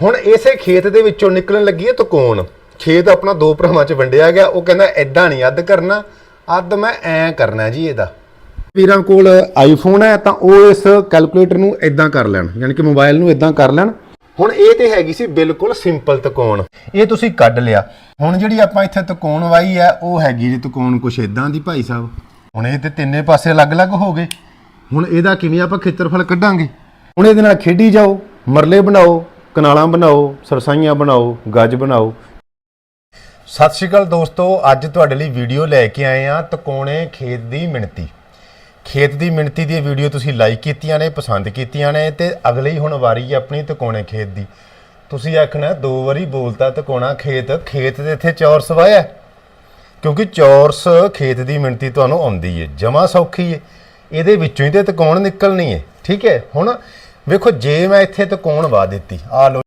ਹੁਣ ਇਸੇ ਖੇਤ ਦੇ ਵਿੱਚੋਂ ਨਿਕਲਣ ਲੱਗੀ ਹੈ ਤਕੋਣ ਖੇਤ ਆਪਣਾ ਦੋ ਭਰਾਵਾਂ 'ਚ ਵੰਡਿਆ ਗਿਆ। ਉਹ ਕਹਿੰਦਾ ਐਦਾਂ ਨਹੀਂ ਅੱਧ ਕਰਨਾ ਅੱਧ ਮੈਂ ਐਂ ਕਰਨਾ ਜੀ ਇਹਦਾ। ਵੀਰਾਂ ਕੋਲ ਆਈਫੋਨ ਹੈ ਤਾਂ ਉਹ ਇਸ ਕੈਲਕੂਲੇਟਰ ਨੂੰ ਇਦਾਂ ਕਰ ਲੈਣ ਯਾਨੀ ਕਿ ਮੋਬਾਈਲ ਨੂੰ ਇਦਾਂ ਕਰ ਲੈਣ। ਹੁਣ ਇਹ ਤੇ ਹੈਗੀ ਸੀ ਬਿਲਕੁਲ ਸਿੰਪਲ ਤਕੋਣ ਇਹ ਤੁਸੀਂ ਕੱਢ ਲਿਆ। ਹੁਣ ਜਿਹੜੀ ਆਪਾਂ ਇੱਥੇ ਤਕੋਣ ਵਾਈ ਹੈ ਉਹ ਹੈਗੀ ਜੀ ਤਕੋਣ ਕੁਛ ਇਦਾਂ ਦੀ ਭਾਈ ਸਾਹਿਬ। ਹੁਣ ਇਹ ਤੇ ਤਿੰਨੇ ਪਾਸੇ ਅਲੱਗ-ਅਲੱਗ ਹੋ ਗਏ। ਹੁਣ ਇਹਦਾ ਕਿਵੇਂ ਆਪਾਂ ਖੇਤਰਫਲ ਕੱਢਾਂਗੇ? ਹੁਣ ਇਹਦੇ ਨਾਲ ਖੇਡੀ ਜਾਓ ਮਰਲੇ ਬਣਾਓ। ਕਨਾਲਾਂ ਬਣਾਓ, ਸਰਸਾਈਆਂ ਬਣਾਓ, ਗੱਜ ਬਣਾਓ। ਸਤਿ ਸ਼੍ਰੀ ਅਕਾਲ ਦੋਸਤੋ, ਅੱਜ ਤੁਹਾਡੇ ਲਈ ਵੀਡੀਓ ਲੈ ਕੇ ਆਏ ਆ ਤਕੋਣੇ ਖੇਤ ਦੀ ਮਿਣਤੀ। ਖੇਤ ਦੀ ਮਿਣਤੀ ਦੀ ਵੀਡੀਓ ਤੁਸੀਂ ਲਾਈਕ ਕੀਤੀਆਂ ਨੇ, ਪਸੰਦ ਕੀਤੀਆਂ ਨੇ ਤੇ ਅਗਲੀ ਹੁਣ ਵਾਰੀ ਹੈ ਆਪਣੀ ਤਕੋਣੇ ਖੇਤ ਦੀ। ਤੁਸੀਂ ਆਖਣਾ, ਦੋ ਵਾਰੀ ਬੋਲਤਾ ਤਕੋਣਾ ਖੇਤ ਖੇਤ ਦੇ ਇੱਥੇ ਚੌਰਸ ਵਾਇਆ ਕਿਉਂਕਿ ਚੌਰਸ ਖੇਤ ਦੀ ਮਿਣਤੀ ਤੁਹਾਨੂੰ ਆਉਂਦੀ ਏ, ਜਮਾ ਸੌਖੀ ਏ। ਇਹਦੇ ਵਿੱਚੋਂ ਹੀ ਤੇ ਤਕੋਣ ਨਿਕਲਣੀ ਏ, ਠੀਕ ਹੈ ਹੁਣ ਵੇਖੋ ਜੇ ਮੈਂ ਇੱਥੇ ਤਕੋਣ ਵਾ ਦਿੱਤੀ ਆ ਲੋ